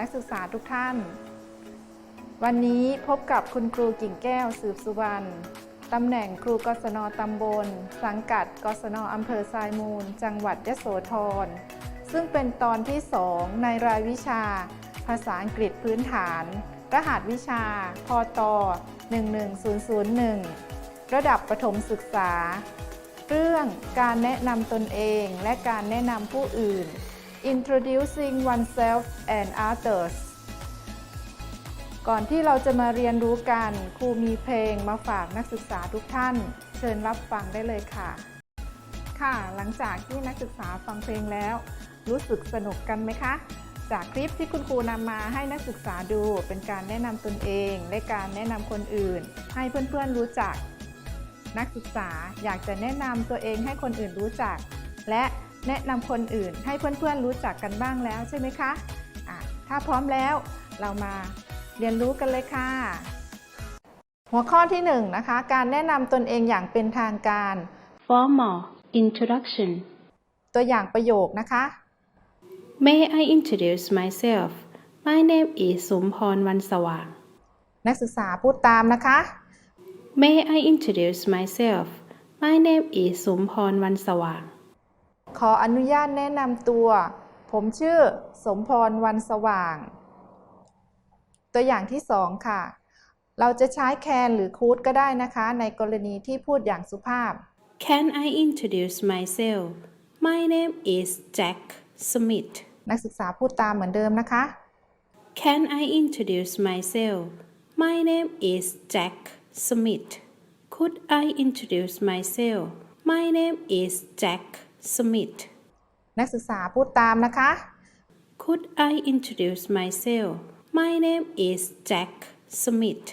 นักศึกษาทุกท่าน วันนี้พบกับคุณครูกิ่งแก้วสืบสุวรรณตำแหน่งครูกศนตำบล สังกัดกศนอำเภอทรายมูล จังหวัดยโสธร ซึ่งเป็นตอนที่ 2 ในรายวิชา ภาษาอังกฤษพื้นฐาน รหัสวิชา พต 11001 ระดับประถมศึกษา เรื่องการแนะนำตนเองและการแนะนำผู้อื่น Introducing oneself and others ก่อนที่เราจะมาเรียนรู้กัน ครูมีเพลงมาฝากนักศึกษาทุกท่าน เชิญรับฟังได้เลยค่ะ ค่ะ หลังจากที่นักศึกษาฟังเพลงแล้ว รู้สึกสนุกกันไหมคะ จากคลิปที่คุณครูนำมาให้นักศึกษาดู เป็นการแนะนำตนเอง และการแนะนำคนอื่น ให้เพื่อนๆรู้จัก นักศึกษาอยากจะแนะนำตัวเองให้คนอื่นรู้จัก และ แนะนำคนอื่นให้เพื่อนๆรู้จักกันบ้างแล้วใช่ไหมคะะถ้าพร้อมแล้วเรามาเรียนรู้กันเลยค่ะ หัวข้อที่1นงนะคะ การแนะนำตนเองอย่างเป็นทางการ Formal introduction. ตัวอย่างประโยคนะคะ May I introduce myself? My name is Sumpon Wansawang. นักศึกษาพูดตามนะคะ May I introduce myself? My name is Sumpon Wansawang. ขออนุญาตแนะนำตัว ผมชื่อ สมพรวันสว่าง ตัวอย่างที่สองค่ะ เราจะใช้แคนหรือคูดก็ได้นะคะ ในกรณีที่พูดอย่างสุภาพ Can I introduce myself? My name is Jack Smith. นักศึกษาพูดตามเหมือนเดิมนะคะ Can I introduce myself? My name is Jack Smith. Could I introduce myself? My name is Jack Smith. นักศึกษาพูดตามนะคะ Could I introduce myself? My name is Jack Smith.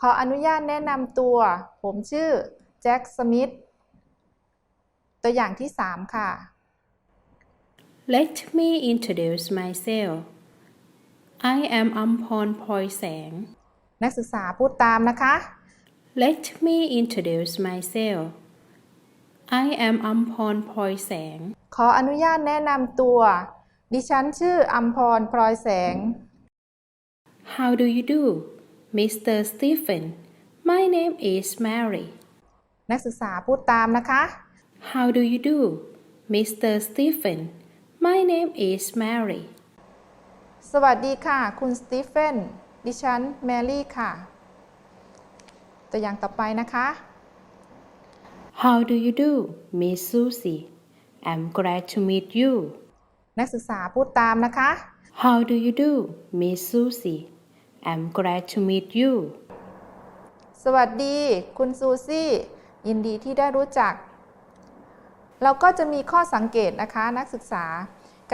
ขออนุญาตแนะนำตัว ผมชื่อแจ็คสมิธตัวอย่างที่ 3 ค่ะ Let me introduce myself. I am Ampon Poi Sang. นักศึกษาพูดตามนะคะ Let me introduce myself. I am Ampon Poi Sang. ขออนุญาตแนะนำตัว ดิฉันชื่ออัมพรพลอยแสง How do you do, Mr. Stephen? My name is Mary. นักศึกษาพูดตามนะคะ How do you do, Mr. Stephen? My name is Mary. สวัสดีค่ะ คุณสตีเฟนดิฉันแมรี่ค่ะ ตัวอย่างต่อไปนะคะ How do you do, Miss Susie? I'm glad to meet you. นักศึกษาพูดตามนะคะ How do you do, Miss Susie? I'm glad to meet you. สวัสดี คุณซูซี่ ยินดีที่ได้รู้จัก เราก็จะมีข้อสังเกตนะคะนักศึกษา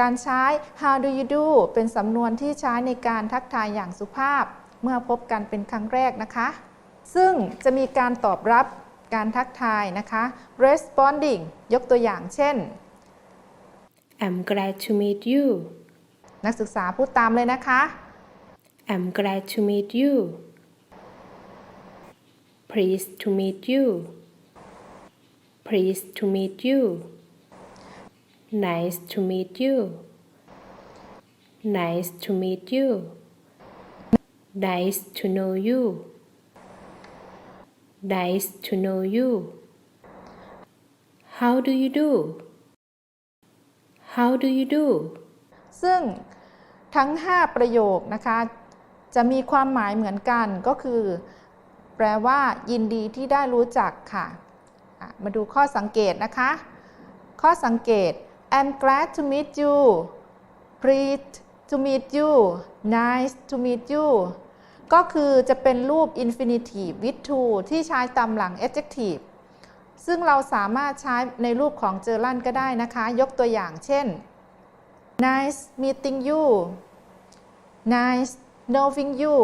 การใช้ how do you do เป็นสำนวนที่ใช้ในการทักทายอย่างสุภาพ เมื่อพบกันเป็นครั้งแรกนะคะ ซึ่งจะมีการตอบรับ การทักทายนะคะ responding ยกตัวอย่างเช่น I'm glad to meet you. นักศึกษาพูดตามเลยนะคะ I'm glad to meet you. Pleased to meet you. Pleased to meet you. Nice to meet you. Nice to meet you. Nice to know you. Nice to know you. How do you do? How do you do? ซึ่งทั้ง 5 ประโยคนะคะ จะมีความหมายเหมือนกันก็คือ แปลว่า ยินดีที่ได้รู้จักค่ะอะมาดูข้อสังเกตนะคะ ข้อสังเกต I'm glad to meet you pleased to meet you nice to meet you ก็คือจะเป็นรูป infinitive with to ที่ใช้ตามหลัง adjective ซึ่งเราสามารถใช้ในรูปของเจอรันก็ได้นะคะ ยกตัวอย่างเช่น nice meeting you nice knowing you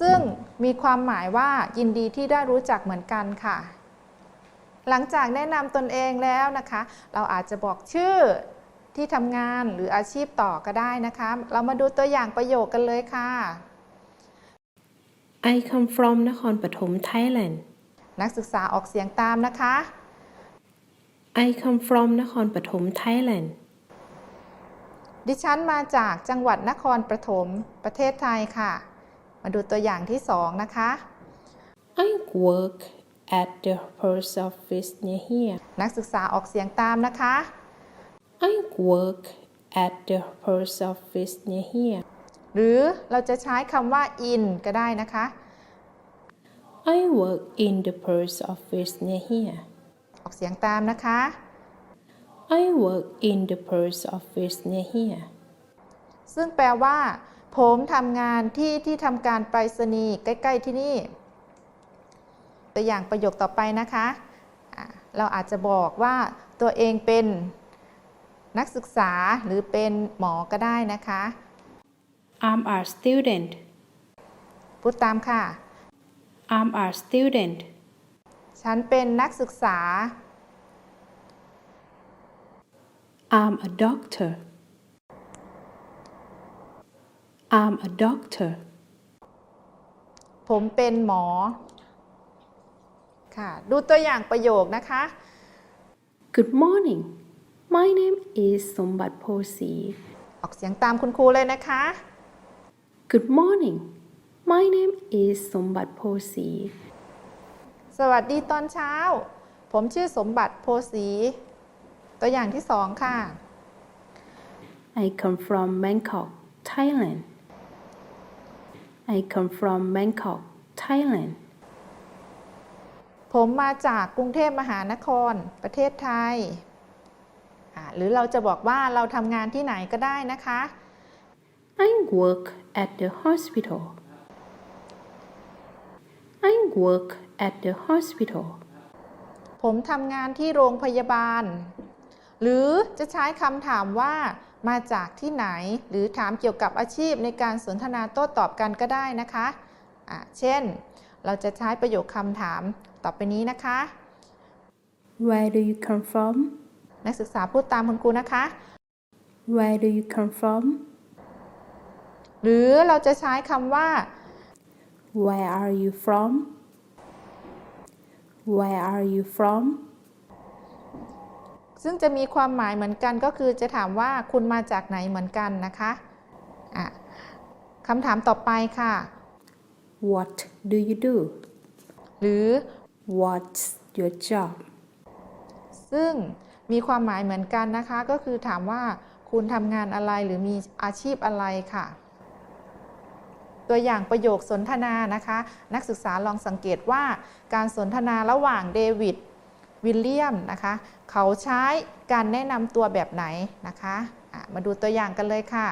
ซึ่งมีความหมายว่ายินดีที่ได้รู้จักเหมือนกันค่ะ หลังจากแนะนำตนเองแล้วนะคะ เราอาจจะบอกชื่อที่ทำงานหรืออาชีพต่อก็ได้นะคะ เรามาดูตัวอย่างประโยคกันเลยค่ะ I come from นครปฐม Thailand นักศึกษาออกเสียงตามนะคะ I come from นครปฐม Thailand ดิฉันมาจากจังหวัดนครปฐมประเทศไทยค่ะ มาดูตัวอย่างที่สองนะคะ I work at the post office near here นักศึกษาออกเสียงตามนะคะ I work at the post office near here หรือเราจะใช้คำว่า in ก็ได้นะคะ I work in the post office near here ออกเสียงตามนะคะ I work in the post office near here ซึ่งแปลว่า ผมทำงานที่ที่ทำการไปรษณีย์ใกล้ ๆ ที่นี่ ตัวอย่างประโยคต่อไปนะคะอะเราอาจจะบอกว่าตัวเองเป็นนักศึกษาหรือเป็นหมอก็ได้นะคะ I'm a student พูดตามค่ะ I'm a student ฉันเป็นนักศึกษา I'm a doctor I'm a doctor ผมเป็นหมอ ค่ะ ดูตัวอย่างประโยคนะคะ Good morning My name is สมบัติโพสีออกเสียงตามคุณครูเลยนะคะ Good morning My name is สมบัติโพสี สวัสดีตอนเช้า ผมชื่อสมบัติโพสี ตัวอย่างที่สองค่ะ I come from Bangkok Thailand I come from Bangkok Thailand ผมมาจากกรุงเทพมหานคร ประเทศไทยอ่าหรือเราจะบอกว่าเราทำงานที่ไหนก็ได้นะคะ I work at the hospital I work at the hospital ผมทำงานที่โรงพยาบาล หรือจะใช้คำถามว่า มาจากที่ไหน หรือถามเกี่ยวกับอาชีพในการสนทนาโต้ตอบกันก็ได้นะคะะเช่น เราจะใช้ประโยคคำถามต่อไปนี้นะคะ Where do you come from นักศึกษาพูดตามคุณครูนะคะ Where do you come from หรือเราจะใช้คำว่า Where are you from Where are you from ซึ่งจะมีความหมายเหมือนกันก็คือจะถามว่าคุณมาจากไหนเหมือนกันนะคะะคำถามต่อไปค่ะ What do you do หรือ What's your job ซึ่งมีความหมายเหมือนกันนะคะ ก็คือถามว่าคุณทำงานอะไรหรือมีอาชีพอะไรค่ะ ตัวอย่างประโยคสนทนานะคะ นักศึกษาลองสังเกตว่าการสนทนาระหว่างเดวิดวิลเลียมนะคะ เขาใช้การแนะนำตัวแบบไหนนะคะะมาดูตัวอย่างกันเลยค่ะ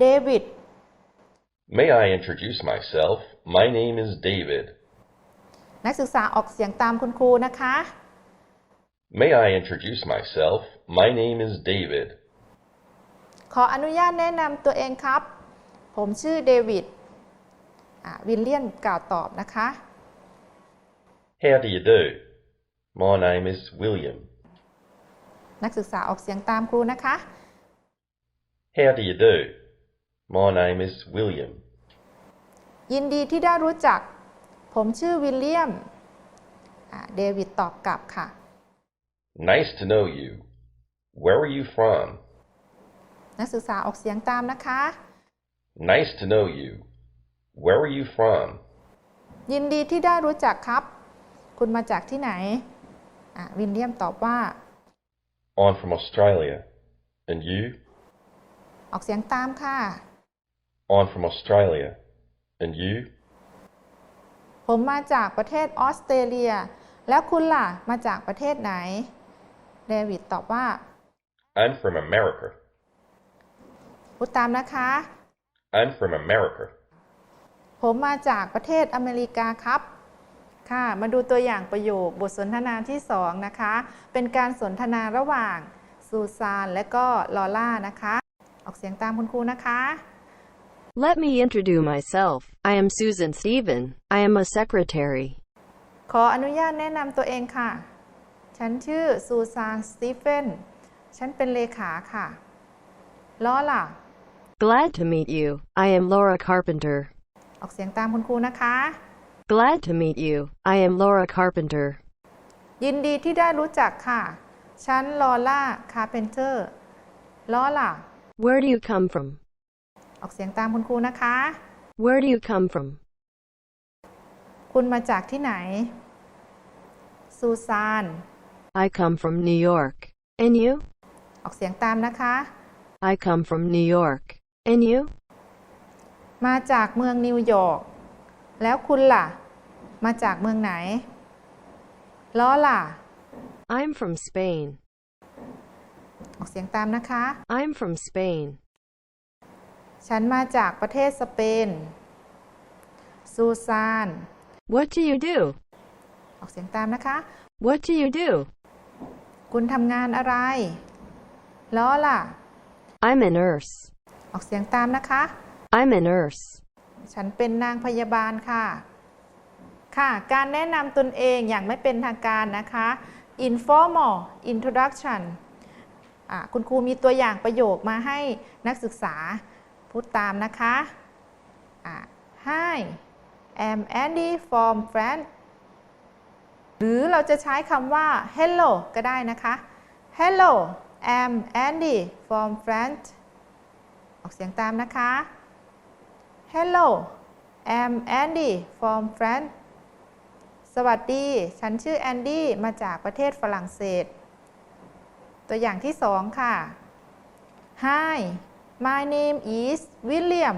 เดวิด May I introduce myself? My name is David. นักศึกษาออกเสียงตามคุณครูนะคะ May I introduce myself? My name is David. ขออนุญาตแนะนำตัวเองครับ ผมชื่อเดวิดอะวิลเลียมกล่าวตอบนะคะ How do you do? My name is William. นักศึกษาออกเสียงตามครูนะคะ How do you do? My name is William. ยินดีที่ได้รู้จัก ผมชื่อวิลเลียมอะเดวิดตอบกลับค่ะ Nice to know you. Where are you from? นักศึกษาออกเสียงตามนะคะ Nice to know you. Where are you from? ยินดีที่ได้รู้จักครับ คุณมาจากที่ไหนอะวิลเลียมตอบว่า I'm from Australia. And you? ออกเสียงตามค่ะ I'm from Australia. And you? ผมมาจากประเทศออสเตรเลีย แล้วคุณล่ะ มาจากประเทศไหน เดวิดตอบว่า I'm from America. พูดตามนะคะ I'm from America. ผมมาจากประเทศอเมริกาครับ ค่ะ มาดูตัวอย่างประโยคบทสนทนาที่2นะคะ เป็นการสนทนาระหว่างซูซานและก็ลอล่านะคะ ออกเสียงตามคุณครูนะคะ Let me introduce myself. I am Susan Stephen. I am a secretary. ขออนุญาตแนะนำตัวเองค่ะ ฉันชื่อซูซานสตีเฟน ฉันเป็นเลขาค่ะล้อล่ะ Glad to meet you. I am Laura Carpenter. ออกเสียงตามคุณครูนะคะ Glad to meet you. I am Laura Carpenter. ยินดีที่ได้รู้จักค่ะ ฉันลอล่าคาร์เพนเตอร์ล้อล่ะ Where do you come from? ออกเสียงตามคุณครูนะคะ Where do you come from? คุณมาจากที่ไหน ซูซาน I come from New York. And you? ออกเสียงตามนะคะ I come from New York. And you? มาจากเมืองนิวยอร์ก แล้วคุณล่ะ มาจากเมืองไหน ล้อล่ะ I'm from Spain. ออกเสียงตามนะคะ I'm from Spain. ฉันมาจากประเทศสเปน ซูซาน What do you do? ออกเสียงตามนะคะ What do you do? คุณทำงานอะไร ล้อล่ะ I'm a nurse. ออกเสียงตามนะคะ I'm a nurse. ฉันเป็นนางพยาบาลค่ะ ค่ะ การแนะนำตนเองอย่างไม่เป็นทางการนะคะ informal introduction อะคุณครูมีตัวอย่างประโยคมาให้นักศึกษาพูดตามนะคะอะ Hi I'm Andy from France หรือเราจะใช้คำว่า Hello ก็ได้นะคะ Hello I'm Andy from France ออกเสียงตามนะคะ Hello I'm Andy from France สวัสดี ฉันชื่อแอนดี้มาจากประเทศฝรั่งเศส ตัวอย่างที่สองค่ะ Hi my name is William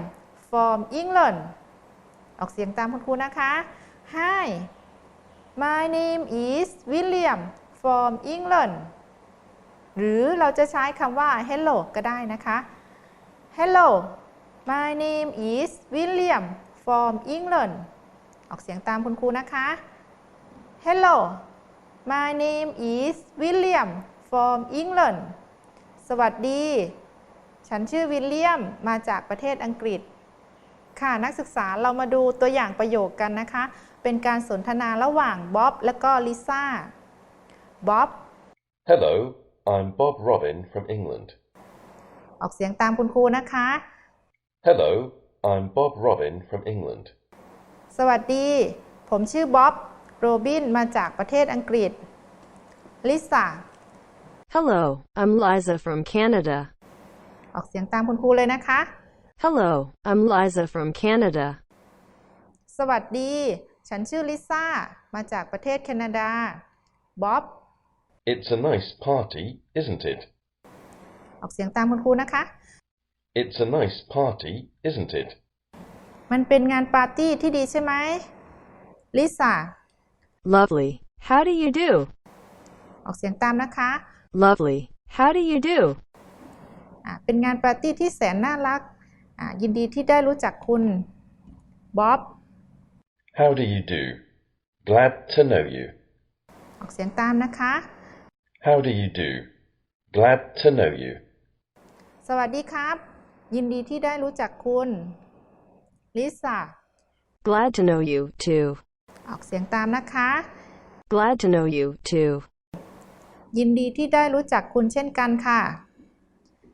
from England ออกเสียงตามคุณครูนะคะ Hi my name is William from England หรือเราจะใช้คำว่า hello ก็ได้นะคะ Hello my name is William from England ออกเสียงตามคุณครูนะคะ Hello my name is William from England สวัสดี ฉันชื่อวิลเลียม มาจากประเทศอังกฤษ ค่ะ นักศึกษาเรามาดูตัวอย่างประโยคกันนะคะ เป็นการสนทนาระหว่างบ๊อบและก็ลิซ่า บ๊อบ Hello, I'm Bob Robin from England. ออกเสียงตามคุณครูนะคะ Hello, I'm Bob Robin from England. สวัสดี ผมชื่อบ๊อบโรบินมาจากประเทศอังกฤษลิซ่า Hello, I'm Liza from Canada. ออกเสียงตามคุณครูเลยนะคะ Hello, I'm Liza from Canada. สวัสดี ฉันชื่อลิซ่า มาจากประเทศแคนาดาบ๊อบ It's a nice party, isn't it? ออกเสียงตามคุณครูนะคะ It's a nice party, isn't it? มันเป็นงานปาร์ตี้ที่ดีใช่ไหมลิซ่า Lovely. How do you do? ออกเสียงตามนะคะ Lovely. How do you do? อะเป็นงานปาร์ตี้ที่แสนน่ารักอะยินดีที่ได้รู้จักคุณบ๊อบ How do you do? Glad to know you. ออกเสียงตามนะคะ How do you do? Glad to know you. สวัสดีครับ ยินดีที่ได้รู้จักคุณลิซ่า Glad to know you, too. ออกเสียงตามนะคะ Glad to know you, too. ยินดีที่ได้รู้จักคุณเช่นกันค่ะ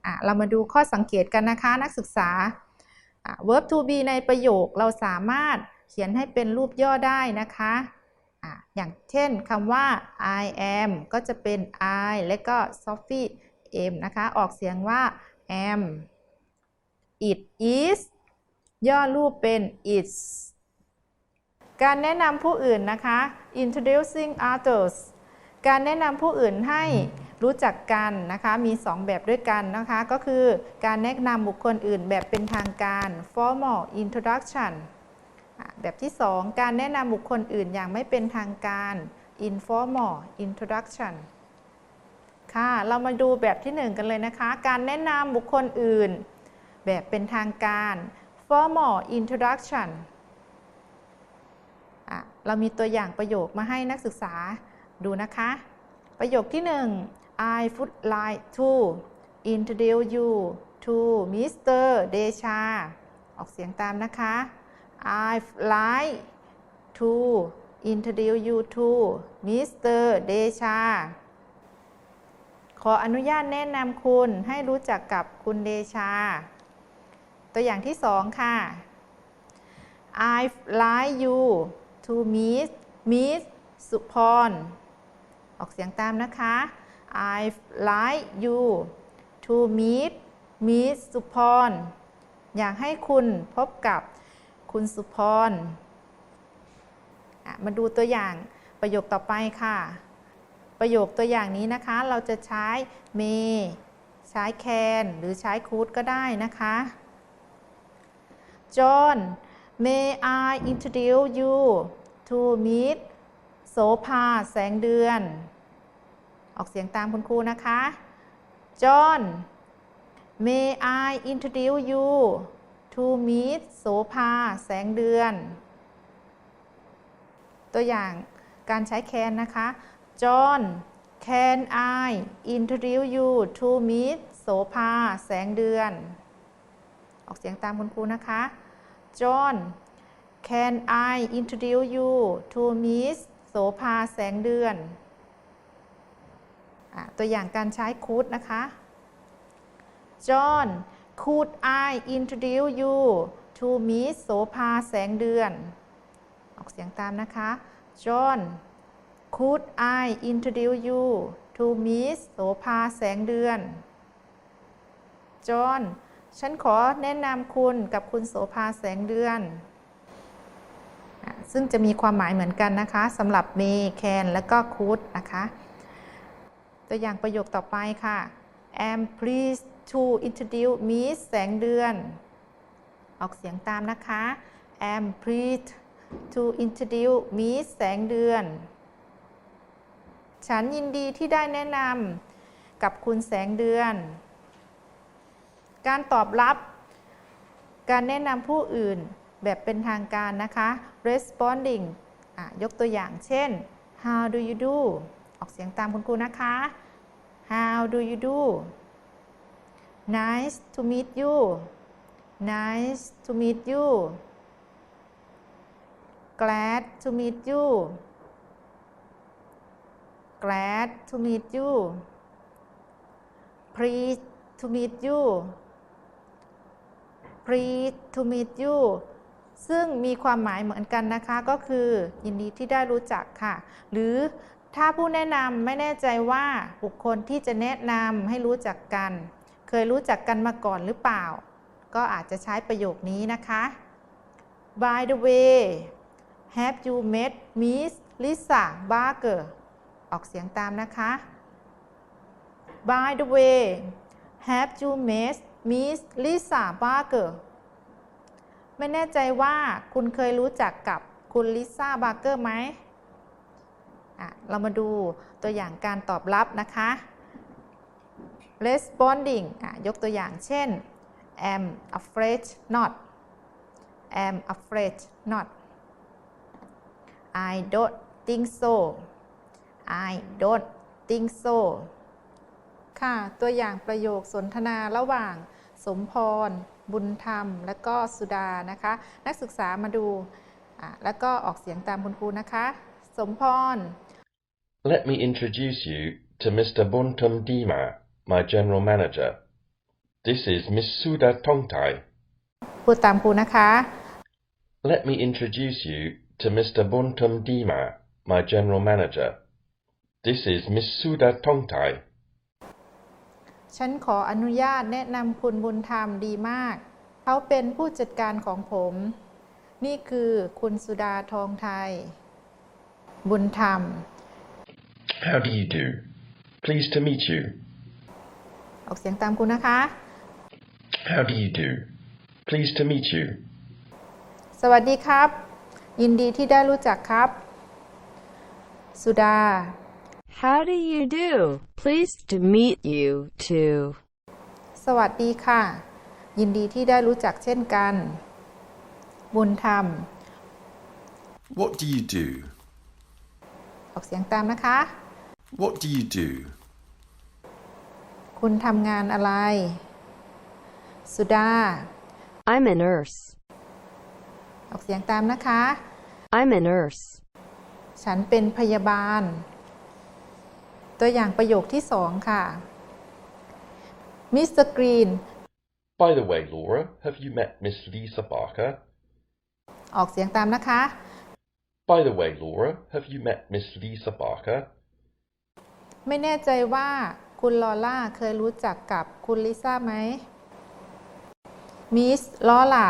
อะ เรามาดูข้อสังเกตกันนะคะนักศึกษาอะ verb to be ในประโยคเราสามารถเขียนให้เป็นรูปย่อได้นะคะอะอย่างเช่นคำว่า I am ก็จะเป็น I และก็ Sophie am นะคะ ออกเสียงว่า am it is ย่อรูปเป็น its การแนะนำผู้อื่นนะคะ introducing others การแนะนำผู้อื่นให้รู้จักกันนะคะ มี 2 แบบด้วยกันนะคะ ก็คือการแนะนำบุคคลอื่นแบบเป็นทางการ formal introduction อะแบบที่ 2 การแนะนำบุคคลอื่นอย่างไม่เป็นทางการ informal introduction ค่ะ เรามาดูแบบที่ 1 กันเลยนะคะ การแนะนำบุคคลอื่น แบบเป็นทางการ formal introduction อะเรามีตัวอย่างประโยคมาให้นักศึกษาดูนะคะ ประโยคที่ 1 I would like to introduce you to Mr. Desha ออกเสียงตามนะคะ I like to introduce you to Mr. Desha ขออนุญาตแนะนำคุณให้รู้จักกับคุณเดชา ตัวอย่างที่สองค่ะ I'd like you to meet Miss สุพร ออกเสียงตามนะคะ I'd like you to meet Miss สุพร อยากให้คุณพบกับคุณสุพรอะมาดูตัวอย่างประโยคต่อไปค่ะ ประโยคตัวอย่างนี้นะคะ เราจะใช้ may ใช้ can หรือใช้ could ก็ได้นะคะ John may I introduce you to meet โสภาแสงเดือน ออกเสียงตามคุณครูนะคะ John may I introduce you to meet โสภาแสงเดือน ตัวอย่างการใช้ can นะคะ John can I introduce you to meet โสภาแสงเดือน ออกเสียงตามคุณครูนะคะ John can I introduce you to Miss โสภาแสงเดือนอตัวอย่างการใช้ could นะคะ John could I introduce you to Miss โสภาแสงเดือน ออกเสียงตามนะคะ John could I introduce you to Miss โสภาแสงเดือน John ฉันขอแนะนำคุณกับคุณโสภาแสงเดือน ซึ่งจะมีความหมายเหมือนกันนะคะสำหรับ may can และก็ could นะคะ ตัวอย่างประโยคต่อไปค่ะ am pleased to introduce Miss แสงเดือน ออกเสียงตามนะคะ am pleased to introduce Miss แสงเดือน ฉันยินดีที่ได้แนะนำกับคุณแสงเดือน การตอบรับ การแนะนำผู้อื่นแบบเป็นทางการนะคะ responding ะยกตัวอย่างเช่น how do you do ออกเสียงตามคุณครูนะคะ how do you do nice to meet you nice to meet you glad to meet you glad to meet you pleased to meet you pleased to meet you ซึ่งมีความหมายเหมือนกันนะคะ ก็คือยินดีที่ได้รู้จักค่ะ หรือถ้าผู้แนะนำไม่แน่ใจว่าบุคคลที่จะแนะนำให้รู้จักกัน เคยรู้จักกันมาก่อนหรือเปล่า ก็อาจจะใช้ประโยคนี้นะคะ By the way have you met Miss Lisa Barker ออกเสียงตามนะคะ By the way have you met Miss Lisa Barker ไม่แน่ใจว่าคุณเคยรู้จักกับคุณลิซ่าบาร์เกอร์ไหมเรามาดูตัวอย่างการตอบรับนะคะ responding ะยกตัวอย่างเช่น am afraid not am afraid not I don't think so I don't think so ค่ะ ตัวอย่างประโยคสนทนาระหว่าง สมพร บุญธรรม และก็สุดานะคะ นักศึกษามาดูอะแล้วก็ออกเสียงตามคุณครูนะคะ สมพร Let me introduce you to Mr. Buntum Dima, my general manager. This is Miss Suda Tongtai. พูดตามครูนะคะ Let me introduce you to Mr. Buntum Dima, my general manager. This is Miss Suda Tongtai. ฉันขออนุญาตแนะนำคุณบุญธรรมดีมาก เขาเป็นผู้จัดการของผม นี่คือคุณสุดาทองไทย บุญธรรม How do you do? Pleased to meet you. ออกเสียงตามคุณนะคะ How do you do? Pleased to meet you. สวัสดีครับ ยินดีที่ได้รู้จักครับ สุดา How do you do? Pleased to meet you too. สวัสดีค่ะ ยินดีที่ได้รู้จักเช่นกัน บุญธรรม What do you do? ออกเสียงตามนะคะ What do you do? คุณทำงานอะไร สุดา I'm a nurse. ออกเสียงตามนะคะ I'm a nurse. ฉันเป็นพยาบาล ตัวอย่างประโยคที่สองค่ะมิสเตอร์กรีน By the way, Laura, have you met Miss Lisa Barker? ออกเสียงตามนะคะ By the way, Laura, have you met Miss Lisa Barker? ไม่แน่ใจว่าคุณลอล่าเคยรู้จักกับคุณลิซ่าไหมมิสลอล่า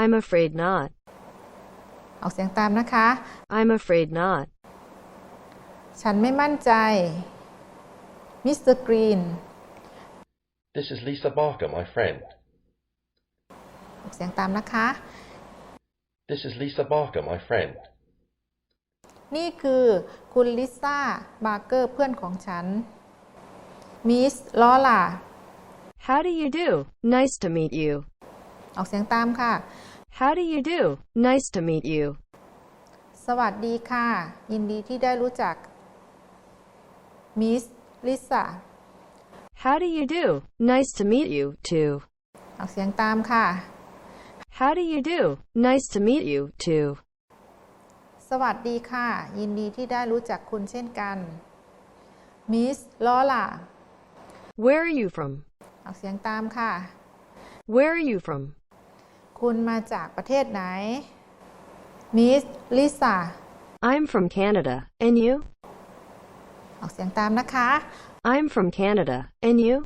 I'm afraid not. ออกเสียงตามนะคะ I'm afraid not. ฉันไม่มั่นใจ มิสเตอร์กรีน This is Lisa Barker, my friend. ออกเสียงตามนะคะ This is Lisa Barker, my friend. นี่คือคุณลิซ่าบาร์เกอร์เพื่อนของฉัน มิสลอล่า How do you do? Nice to meet you. ออกเสียงตามค่ะ How do you do? Nice to meet you. สวัสดีค่ะ ยินดีที่ได้รู้จัก มิสลิซ่า How do you do? Nice to meet you, too. ออกเสียงตามค่ะ How do you do? Nice to meet you, too. สวัสดีค่ะ ยินดีที่ได้รู้จักคุณเช่นกันมิสลอล่า Where are you from? ออกเสียงตามค่ะ Where are you from? คุณมาจากประเทศไหนมิสลิซ่า I'm from Canada. And you? ออกเสียงตามนะคะ I'm from Canada. And you?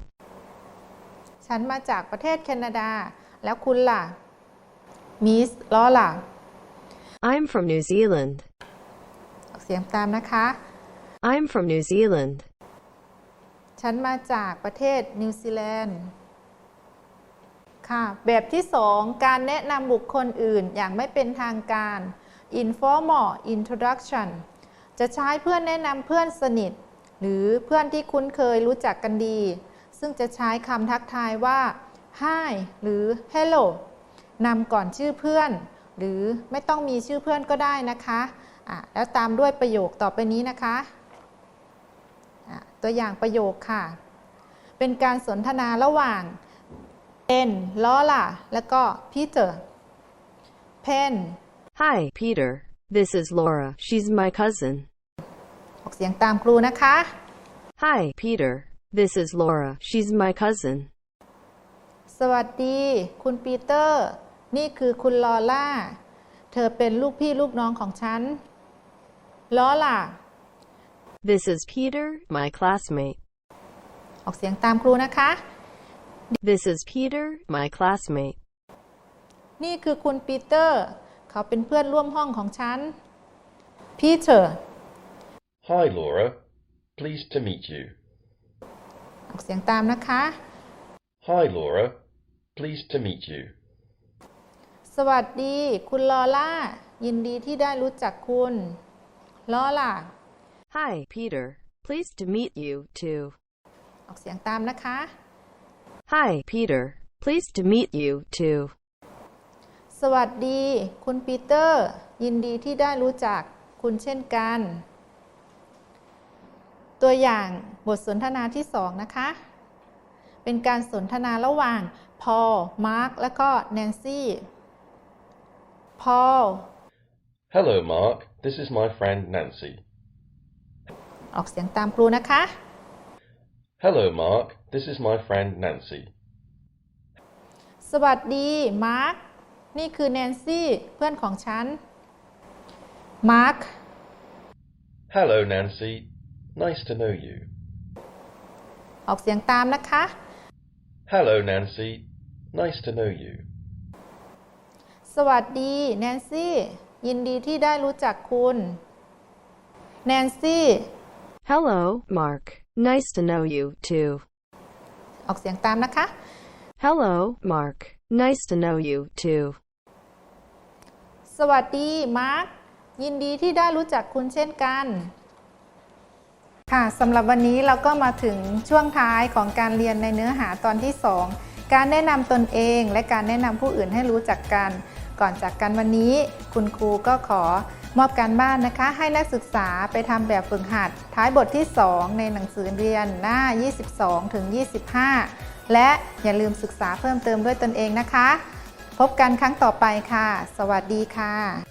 ฉันมาจากประเทศแคนาดา แล้วคุณล่ะ มิสลอล่า I'm from New Zealand. ออกเสียงตามนะคะ I'm from New Zealand. ฉันมาจากประเทศนิวซีแลนด์ค่ะ แบบที่สองการแนะนำบุคคลอื่นอย่างไม่เป็นทางการ informal introduction จะใช้เพื่อแนะนำเพื่อนสนิท หรือเพื่อนที่คุ้นเคยรู้จักกันดี ซึ่งจะใช้คำทักทายว่า hi หรือ hello นำก่อนชื่อเพื่อน หรือไม่ต้องมีชื่อเพื่อนก็ได้นะคะะแล้วตามด้วยประโยคต่อไปนี้นะคะะตัวอย่างประโยคค่ะ เป็นการสนทนาระหว่างเพนลอล่าแล้วก็พีเตอร์เพน Hi, Peter. This is Laura. She's my cousin. ออกเสียงตามครูนะคะ Hi, Peter. This is Laura. She's my cousin. สวัสดี คุณปีเตอร์ นี่คือคุณลอล่า เธอเป็นลูกพี่ลูกน้องของฉันลอล่า This is Peter, my classmate. ออกเสียงตามครูนะคะ This is Peter, my classmate. นี่คือคุณปีเตอร์ เขาเป็นเพื่อนร่วมห้องของฉันพีเตอร์ Hi, Laura. Pleased to meet you. ออกเสียงตามนะคะ Hi, Laura. Pleased to meet you. สวัสดีคุณลอล่า ยินดีที่ได้รู้จักคุณลอล่า Hi, Peter. Pleased to meet you, too. ออกเสียงตามนะคะ Hi, Peter. Pleased to meet you, too. สวัสดี คุณปีเตอร์ ยินดีที่ได้รู้จักคุณเช่นกัน ตัวอย่างบทสนทนาที่สองนะคะ เป็นการสนทนาระหว่างพอลมาร์คและก็แนนซี่พอล Hello, Mark. This is my friend Nancy. ออกเสียงตามครูนะคะ Hello, Mark. This is my friend Nancy. สวัสดีมาร์คนี่คือแนนซี่เพื่อนของฉันมาร์ค Hello, Nancy. Nice to know you. ออกเสียงตามนะคะ Hello, Nancy. Nice to know you. สวัสดีแนนซี่ ยินดีที่ได้รู้จักคุณแนนซี่ Hello, Mark. Nice to know you, too. ออกเสียงตามนะคะ Hello, Mark. Nice to know you, too. สวัสดีมาร์คยินดีที่ได้รู้จักคุณเช่นกัน ค่ะสำหรับวันนี้เราก็มาถึงช่วงท้ายของการเรียนในเนื้อหาตอนที่การแนะนำตนเองและการแนะนำผู้อื่นให้รู้จักกัน ก่อนจากกันวันนี้ คุณครูก็ขอมอบการบ้านนะคะ ให้นักศึกษาไปทำแบบฝึกหัด ท้ายบทที่ 2 ในหนังสือเรียนหน้า 22 ถึง 25 และอย่าลืมศึกษาเพิ่มเติมด้วยตนเองนะคะ พบกันครั้งต่อไปค่ะ สวัสดีค่ะ